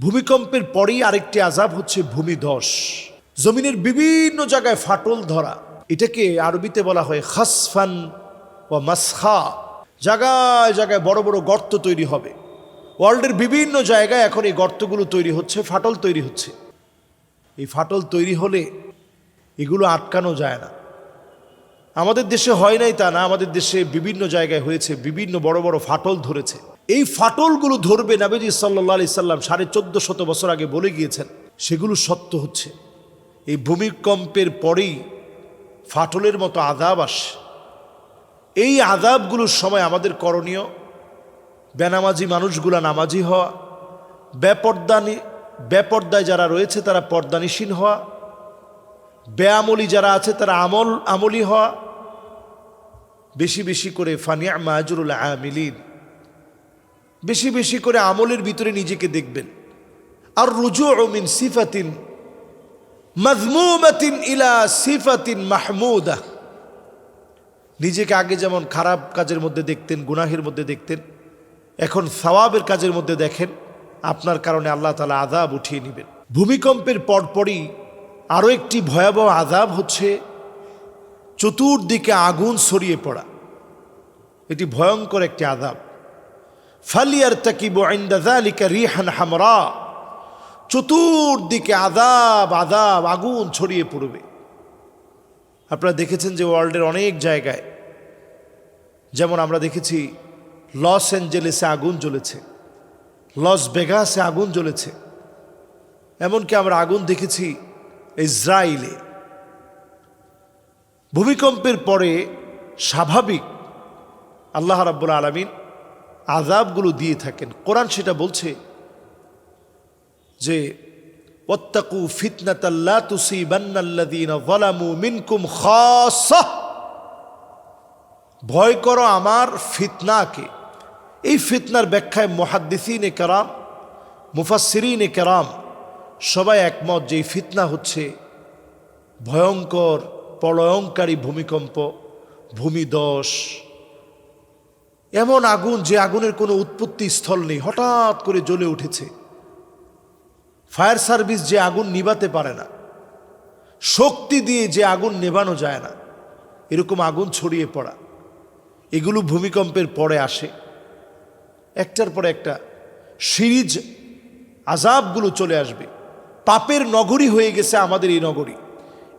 ভূমিকম্পের পরেই আরেকটি আজাব হচ্ছে ভূমিধস জমিনের বিভিন্ন জায়গায় ফাটল ধরা। এটাকে আরবিতে বলা হয় খাসফান ও মাসখা। জায়গায় জায়গায় বড় বড় গর্ত তৈরি হবে। ওয়ার্ল্ডের বিভিন্ন জায়গায় এখন এই গর্তগুলো তৈরি হচ্ছে, ফাটল তৈরি হচ্ছে। এই ফাটল তৈরি হলে এগুলো আটকানো যায় না। আমাদের দেশে হয় নাই তা না, আমাদের দেশে বিভিন্ন জায়গায় হয়েছে, বিভিন্ন বড় বড় ফাটল ধরেছে। এই ফাটলগুলো ধরবে নাবিজি সাল্লাহ আলি সাল্লাম সাড়ে চোদ্দ শত বছর আগে বলে গিয়েছেন, সেগুলো সত্য হচ্ছে। এই ভূমিকম্পের পরেই ফাটলের মতো আদাব আসে এই আদাবগুলোর সময় আমাদের করণীয় বেনামাজি মানুষগুলা নামাজি হওয়া, বেপর্দানি, বেপর্দায় যারা রয়েছে তারা পর্দানিসীন হওয়া, বেআমলি যারা আছে তারা আমল আমলি হওয়া, বেশি বেশি করে ফানিয়া মাজরুল আমিলিন। বেশি বেশি করে আমলের ভিতরে নিজেকে দেখবেন। আর রুজু মিন সিফাতিন মজমুমাতিন ইলা সিফাতিন মাহমুদা। নিজেকে আগে যেমন খারাপ কাজের মধ্যে দেখতেন, গুনাহের মধ্যে দেখতেন, এখন সওয়াবের কাজের মধ্যে দেখেন, আপনার কারণে আল্লাহ তালা আজাব উঠিয়ে নেবেন। ভূমিকম্পের পরপরই আরও একটি ভয়াবহ আজাব হচ্ছে চতুর্দিকে আগুন ছড়িয়ে পড়া। এটি ভয়ঙ্কর একটি আজাব ফালিয়ার তাকিব আইন্দালিকা রিহান হামরা। চতুর্দিকে আদাব আদাব আগুন ছড়িয়ে পড়বে। আপনারা দেখেছেন যে ওয়ার্ল্ডের অনেক জায়গায়, যেমন আমরা দেখেছি লস অ্যাঞ্জেলেসে আগুন জ্বলেছে, লস বেগাসে আগুন জ্বলেছে, এমনকি আমরা আগুন দেখেছি ইসরায়েলে। ভূমিকম্পের পরে স্বাভাবিক আল্লাহ রাব্বুল আলমিন আজাবগুলো দিয়ে থাকেন। কোরআন সেটা বলছে যে ওত্তাকু ফিতনাতাল্লা তুসিবান্নাল্লাযীনা যালামু মিনকুম খাসা ভয় করো আমার ফিতনাকে। এই ফিতনার ব্যাখ্যায় মুহাদ্দিসিনে কেরাম, মুফাসসিরিনে কেরাম সবাই একমত যে ফিতনা হচ্ছে ভয়ঙ্কর প্রলয়ঙ্কারী ভূমিকম্প ভূমিদশ এমন আগুন যে আগুনের কোনো উৎপত্তি স্থল নেই, হঠাৎ করে জ্বলে উঠেছে। ফায়ার সার্ভিস যে আগুন নিভাতে পারে না, শক্তি দিয়ে যে আগুন নেভানো যায় না, এরকম আগুন ছড়িয়ে পড়া, এগুলো ভূমিকম্পের পরে আসে। একটার পরে একটা সিরিজ আজাবগুলো চলে আসবে। পাপের নগরী হয়ে গেছে আমাদের এই নগরী।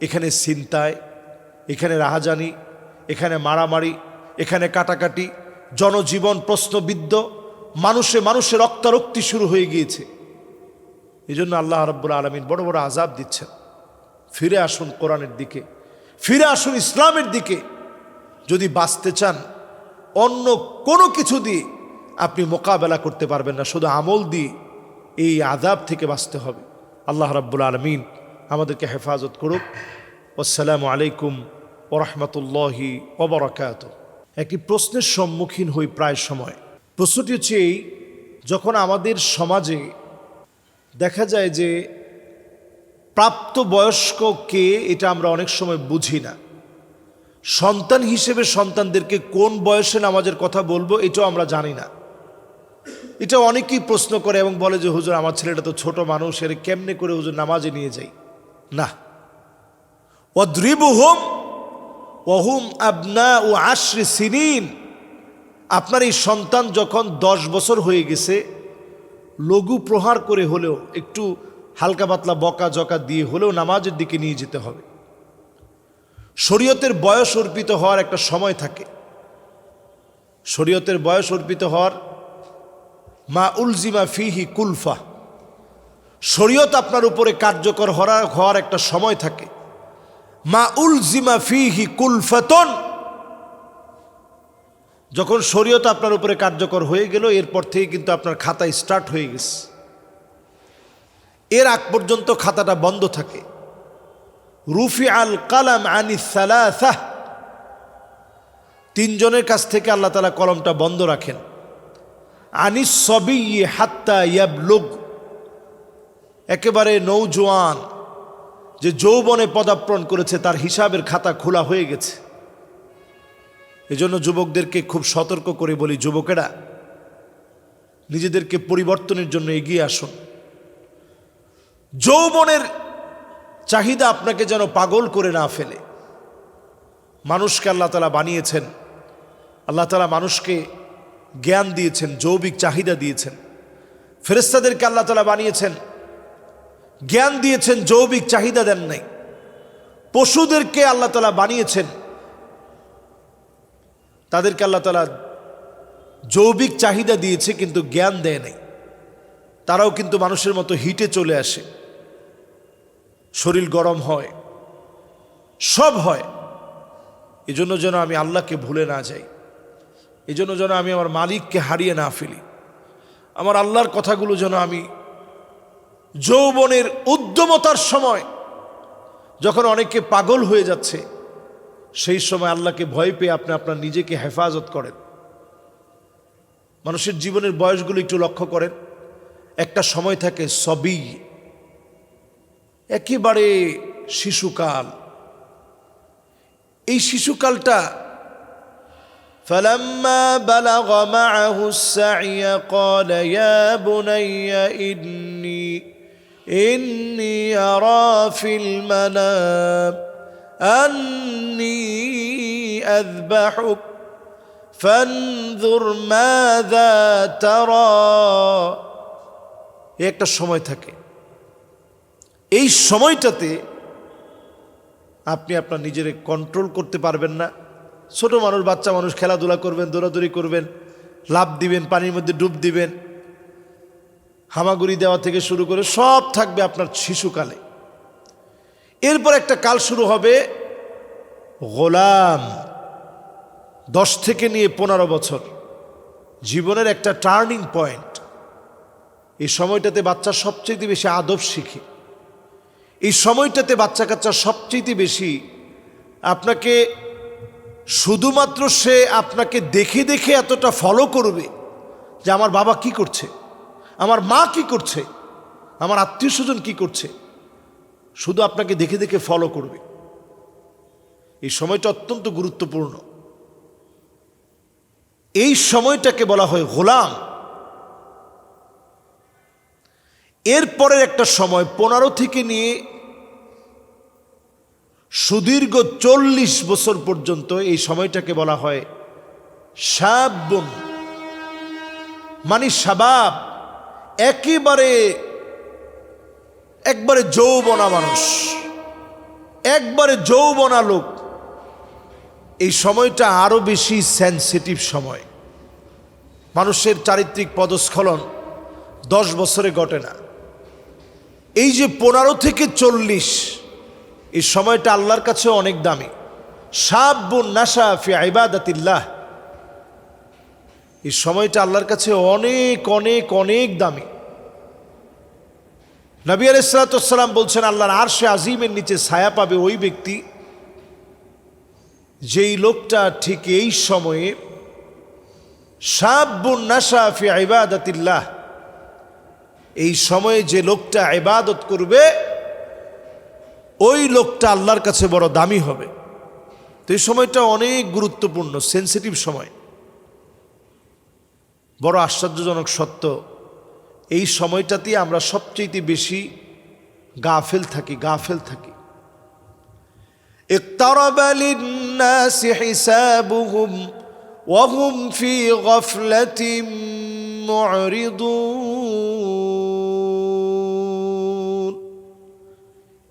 এখানে চিন্তায় এখানে রাহাজানি, এখানে মারামারি, এখানে কাটাকাটি জনজীবন প্রশ্নবিদ্ধ, মানুষে মানুষে রক্তারক্তি শুরু হয়ে গিয়েছে। এই জন্য আল্লাহ রব্বুল আলমিন বড় বড় আজাব দিচ্ছেন। ফিরে আসুন কোরআনের দিকে, ফিরে আসুন ইসলামের দিকে। যদি বাঁচতে চান, অন্য কোনো কিছু দিয়ে আপনি মোকাবেলা করতে পারবেন না, শুধু আমল দিয়ে এই আজাব থেকে বাঁচতে হবে। আল্লাহ রাব্বুল আলমিন আমাদেরকে হেফাজত করুক। আসসালামু আলাইকুম ওরহমতুল্লাহি ওবরাকাত একটি প্রশ্নের সম্মুখীন হই প্রায় সময়। প্রশ্নটি হচ্ছে এই, যখন আমাদের সমাজে দেখা যায় যে প্রাপ্ত বয়স্ক কে, এটা আমরা অনেক সময় বুঝি না। সন্তান হিসেবে সন্তানদেরকে কোন বয়সে নামাজের কথা বলব, এটাও আমরা জানি না। এটা অনেকেই প্রশ্ন করে এবং বলে যে, হুজুর, আমার ছেলেটা তো ছোট মানুষ, এর কেমনে করে হুজুর নামাজে নিয়ে যাই? না। অদ্রিবুহুম ওহুম আবনা ও আশ্রি সিনিন। আপনার এই সন্তান যখন দশ বছর হয়ে গেছে, লঘু প্রহার করে হলেও, একটু হালকা পাতলা বকা জকা দিয়ে হলেও নামাজের দিকে নিয়ে যেতে হবে। শরীয়তের বয়স অর্পিত হওয়ার একটা সময় থাকে। শরীয়তের বয়স অর্পিত হওয়ার মা উলজিমা ফিহি কুলফা। শরীয়ত আপনার উপরে কার্যকর হওয়ার একটা সময় থাকে। মা উলজিমা ফিহি কুলফাতন। যখন শরীয়ত আপনার উপরে কার্যকর হয়ে গেল, এরপর থেকে কিন্তু আপনার খাতা স্টার্ট হয়ে গেছে। এর আগ পর্যন্ত খাতাটা বন্ধ থাকে। রুফি আল কালাম আনি সালাসাহ তিনজনের কাছ থেকে আল্লাহ তালা কলমটা বন্ধ রাখেন। আনিস সবই হাত্তা ইয়াবলুগ। একেবারে নৌজোয়ান। যে যৌবনে পদার্পণ করেছে, তার হিসাবের খাতা খোলা হয়ে গেছে। এজন্য যুবকদেরকে খুব সতর্ক করে বলি, যুবকেরা, নিজেদেরকে পরিবর্তনের জন্য এগিয়ে আসুন। যৌবনের চাহিদা আপনাকে যেন পাগল করে না ফেলে। মানুষকে আল্লাহ তালা বানিয়েছেন, আল্লাহ তালা মানুষকে জ্ঞান দিয়েছেন, যৌবিক চাহিদা দিয়েছেন। ফেরেস্তাদেরকে আল্লাহ তালা বানিয়েছেন জ্ঞান দিয়েছেন, যৌবিক চাহিদা দেন নাই। পশুদেরকে আল্লাহ তালা বানিয়েছেন। তাদেরকে আল্লাহ তালা যৌবিক চাহিদা দিয়েছে, কিন্তু জ্ঞান দেয় নাই। তারাও কিন্তু মানুষের মতো হিটে চলে আসে। শরীর গরম হয়, সব হয়। এজন্য যেন আমি আল্লাহকে ভুলে না যাই। এজন্য যেন আমি আমার মালিককে হারিয়ে না ফেলি। আমার আল্লাহর কথাগুলো যেন আমি যৌবনের উদ্যমতার সময় যখন অনেকে পাগল হয়ে যাচ্ছে সেই সময় আল্লাহকে ভয় পেয়ে আপনি আপনার নিজেকে হেফাজত করেন মানুষের জীবনের বয়সগুলো একটু লক্ষ্য করেন একটা সময় থাকে সবই একেবারে শিশুকাল এই শিশুকালটা فلما بلغ معه السعي قال يا بني إني إني أرى في المنام أني أذبحك فانظر ماذا ترى এই একটা সময় থাকে এই সময়টাতে আপনি আপনার নিজের কন্ট্রোল করতে পারবেন না ছোট মানুষ বাচ্চা মানুষ খেলাধুলা করবেন দৌড়াদৌড়ি করবেন লাভ দিবেন পানির মধ্যে ডুব দিবেন হামাগুড়ি দেওয়া থেকে শুরু করে সব থাকবে আপনার শিশুকালে। এরপর একটা কাল শুরু হবে গোলাম, দশ থেকে নিয়ে পনেরো বছর। জীবনের একটা টার্নিং পয়েন্ট। এই সময়টাতে বাচ্চা সবচেয়ে বেশি আদব শিখে। এই সময়টাতে বাচ্চা কাচ্চা সবচেয়ে বেশি আপনাকে শুধুমাত্র সে আপনাকে দেখে দেখে এতটা ফলো করবে যে আমার বাবা কি করছে? আমার মা কি করছে? আমার আত্মীয় স্বজন কী করছে? শুধু আপনাকে দেখে দেখে ফলো করবে। এই সময়টা অত্যন্ত গুরুত্বপূর্ণ। এই সময়টাকে বলা হয় গোলাম। এরপরের একটা সময়, পনেরো থেকে নিয়ে সুদীর্ঘ চল্লিশ বছর পর্যন্ত এই সময়টাকে বলা হয় সাবন মানে সাবাব একেবারে, একবারে যৌবনা মানুষ, একবারে যৌবনা লোক। এই সময়টা আরও বেশি সেন্সিটিভ সময়। মানুষের চারিত্রিক পদস্খলন দশ বছরে ঘটে না। এই যে পনেরো থেকে চল্লিশ, এই সময়টা আল্লাহর কাছে অনেক দামি। সাবুন নাসা ফি আইবাদাতিল্লাহ এই সময়টা আল্লাহর কাছে অনেক অনেক অনেক দামি। নবী আলাইসালাম বলছেন, আল্লাহর আরশে আজিমের নিচে ছায়া পাবে ওই ব্যক্তি যেই লোকটা ঠিক এই সময়ে সাবুন নাসা ফি আইবাদাতিল্লাহ এই সময়ে যে লোকটা ইবাদত করবে, ওই লোকটা আল্লাহর কাছে বড় দামি হবে। তো এই সময়টা অনেক গুরুত্বপূর্ণ, সেন্সিটিভ সময়। বড় আশ্চর্যজনক সত্য এই সময়টাতে আমরা সবচেয়ে বেশি গাফেল থাকি গাফেল থাকি اقترب للناس حسابهم وهم في غفلة معرضون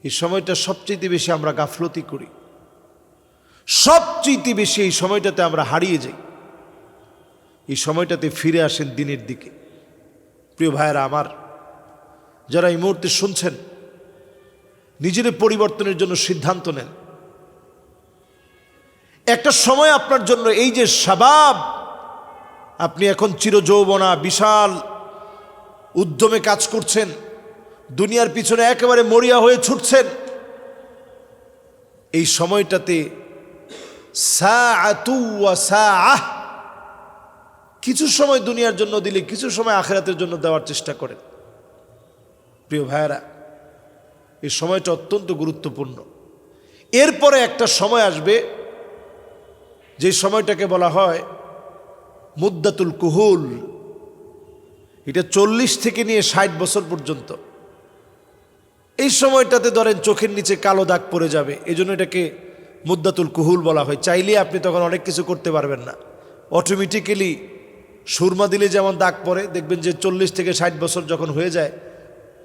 এই সময়টা সবচেয়ে বেশি আমরা গাফলতি করি সবচেয়ে বেশি এই সময়টাতে আমরা হারিয়ে যাই এই সময়টাতে ফিরে আসেন দিনের দিকে। প্রিয় ভাইয়েরা আমার, যারা এই মুহূর্তে শুনছেন নিজের পরিবর্তনের জন্য সিদ্ধান্ত নেন। একটা সময় আপনার জন্য এই যে স্বভাব, আপনি এখন চিরযৌবনা, বিশাল উদ্যমে কাজ করছেন, দুনিয়ার পিছনে একেবারে মরিয়া হয়ে ছুটছেন, এই সময়টাতে সা আতু সা আহ কিছু সময় দুনিয়ার জন্য দিলে, কিছু সময় আখেরাতের জন্য দেওয়ার চেষ্টা করেন প্রিয় ভাইয়েরা, এই সময়টা অত্যন্ত গুরুত্বপূর্ণ। এরপরে একটা সময় আসবে, যে সময়টাকে বলা হয় মুদ্দাতুল কুহুল। এটা চল্লিশ থেকে নিয়ে ষাট বছর পর্যন্ত। এই সময়টাতে ধরেন চোখের নিচে কালো দাগ পড়ে যাবে এই জন্য এটাকে মুদ্দাতুল কুহুল বলা হয়। চাইলে আপনি তখন অনেক কিছু করতে পারবেন না। অটোমেটিক্যালি সুরমা দিলে যেমন দাগ পড়ে, দেখবেন যে চল্লিশ থেকে ষাট বছর যখন হয়ে যায়,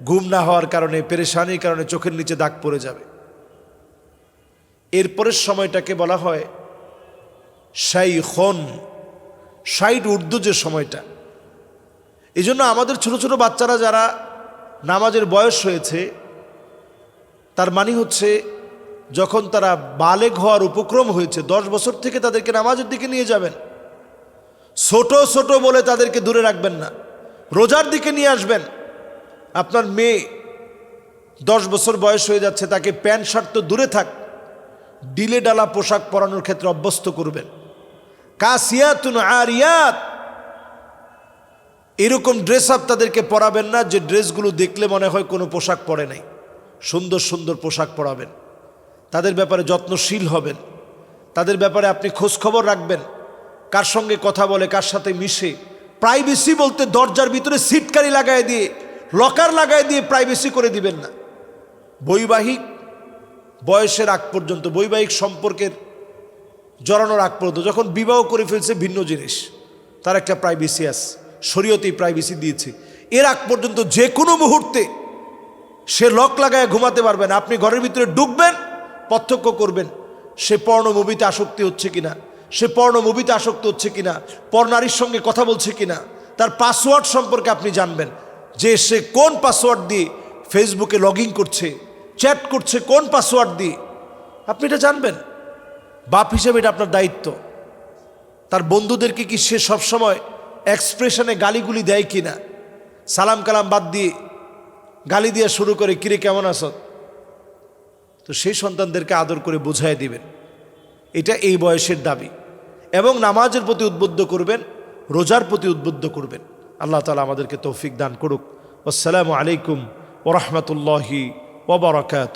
ঘুম না হওয়ার কারণে, পেরেশানির কারণে চোখের নিচে দাগ পড়ে যাবে। এরপরের সময়টাকে বলা হয় শাইখন। ষাট উর্দু যে সময়টা। এই জন্য আমাদের ছোট ছোট বাচ্চারা যারা নামাজের বয়স হয়েছে, তার মানে হচ্ছে যখন তারা বালেগ হওয়ার উপক্রম হয়েছে, দশ বছর থেকে তাদেরকে নামাজের দিকে নিয়ে যাবেন। ছোট ছোট বলে তাদেরকে দূরে রাখবেন না। রোজার দিকে নিয়ে আসবেন। আপনার মেয়ে দশ বছর বয়স হয়ে যাচ্ছে, তাকে প্যান্ট শার্ট তো দূরে থাক, ডিলে ডালা পোশাক পরানোর ক্ষেত্রে অভ্যস্ত করবেন। কাসিয়াতুন আরিয়াত। এরকম ড্রেস আপ তাদেরকে পরাবেন না যে ড্রেসগুলো দেখলে মনে হয় কোনো পোশাক পরে নাই। সুন্দর সুন্দর পোশাক পরাবেন। তাদের ব্যাপারে যত্নশীল হবেন। তাদের ব্যাপারে আপনি খোঁজখবর রাখবেন। কার সঙ্গে কথা বলে, কার সাথে মিশে। প্রাইভেসি বলতে দরজার ভিতরে সিটকারি লাগাই দিয়ে লকার লাগাই দিয়ে প্রাইভেসি করে দিবেন না। বৈবাহিক বয়সের আগ পর্যন্ত, বৈবাহিক সম্পর্কের জড়ানোর আগ পর্যন্ত, যখন বিবাহ করে ফেলছে ভিন্ন জিনিস, তার একটা প্রাইভেসি আছে, শরীয়তেই প্রাইভেসি দিয়েছে। এর আগ পর্যন্ত যে কোনো মুহূর্তে সে লক লাগায় ঘুমাতে পারবেন আপনি ঘরের ভিতরে ঢুকবেন পার্থক্য করবেন, সে পর্ণ মুভিতে আসক্তি হচ্ছে কিনা। সে পর্ণ মুভিতে আসক্ত হচ্ছে কিনা, পর্নারীর সঙ্গে কথা বলছে কিনা, তার পাসওয়ার্ড সম্পর্কে আপনি জানবেন। যে সে কোন পাসওয়ার্ড দিয়ে ফেসবুকে লগ করছে চ্যাট করছে, কোন পাসওয়ার্ড দিয়ে, আপনি এটা জানবেন। বাপ হিসেবে এটা আপনার দায়িত্ব। তার বন্ধুদেরকে কি সে সবসময় এক্সপ্রেশনে গালিগুলি দেয় কি না সালাম কালাম বাদ দিয়ে গালি দিয়ে শুরু করে, কিরে, কেমন আস তো সেই সন্তানদেরকে আদর করে বোঝায় দিবেন। এটা এই বয়সের দাবি। এবং নামাজের প্রতি উদ্বুদ্ধ করবেন, রোজার প্রতি উদ্বুদ্ধ করবেন। আল্লাহ তালা আমাদেরকে তৌফিক দান করুক। আসসালামু আলাইকুম ওরহমতুল্লাহি ওবরাকাত